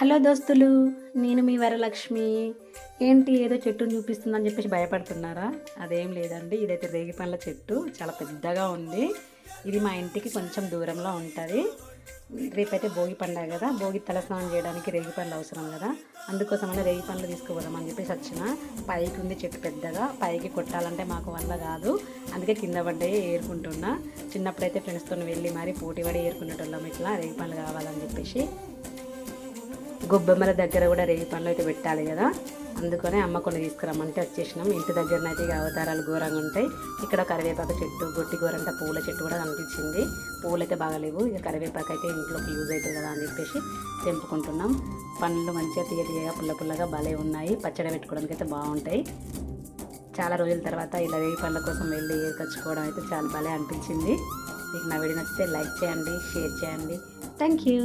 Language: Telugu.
హలో దోస్తులు నేను మీ వరలక్ష్మి. ఏంటి ఏదో చెట్టును చూపిస్తుందని చెప్పేసి భయపడుతున్నారా? అదేం లేదండి ఇదైతే రేగి పండ్ల చెట్టు చాలా పెద్దగా ఉంది. ఇది మా ఇంటికి కొంచెం దూరంలో ఉంటుంది. రేపైతే భోగి పండుగ కదా భోగి తలస్నానం చేయడానికి రేగి పండ్లు అవసరం కదా. అందుకోసమనే రేగి పండ్లు తీసుకుపోదామని చెప్పేసి వచ్చిన. పైకి ఉంది చెట్టు పెద్దగా పైకి కొట్టాలంటే మాకు వల్ల కాదు. అందుకే కింద పడ్డే ఏరుకుంటున్నా. చిన్నప్పుడైతే ఫ్రెండ్స్తో వెళ్ళి మరి పోటీ పడి ఏరుకునేటోళ్ళం ఇట్లా రేగి పండ్లు కావాలని చెప్పేసి. గొబ్బెమ్మల దగ్గర కూడా రేగి పండ్లు అయితే పెట్టాలి కదా. అందుకనే అమ్మ కొన్ని తీసుకురమ్మంటే వచ్చేసినాం. ఇంటి దగ్గరనైతే ఇక అవతారాలు ఘోరంగా ఉంటాయి. ఇక్కడ కరివేపాకు చెట్టు గొట్టి గోరంట పూల చెట్టు కూడా కనిపించింది. పూలు అయితే బాగాలేవు. ఇక కరివేపాకు అయితే ఇంట్లోకి యూజ్ అవుతుంది కదా అని చెప్పేసి తెంపుకుంటున్నాం. పండ్లు మంచిగా తీయ తీయగా పుల్ల పుల్లగా భలే ఉన్నాయి. పచ్చడి పెట్టుకోవడానికి అయితే బాగుంటాయి. చాలా రోజుల తర్వాత ఇలా రేగి పండ్ల కోసం వెళ్ళి ఏర్కొచ్చుకోవడం అయితే చాలా భలే అనిపించింది. మీకు నా వీడియో నచ్చితే లైక్ చేయండి షేర్ చేయండి. Thank you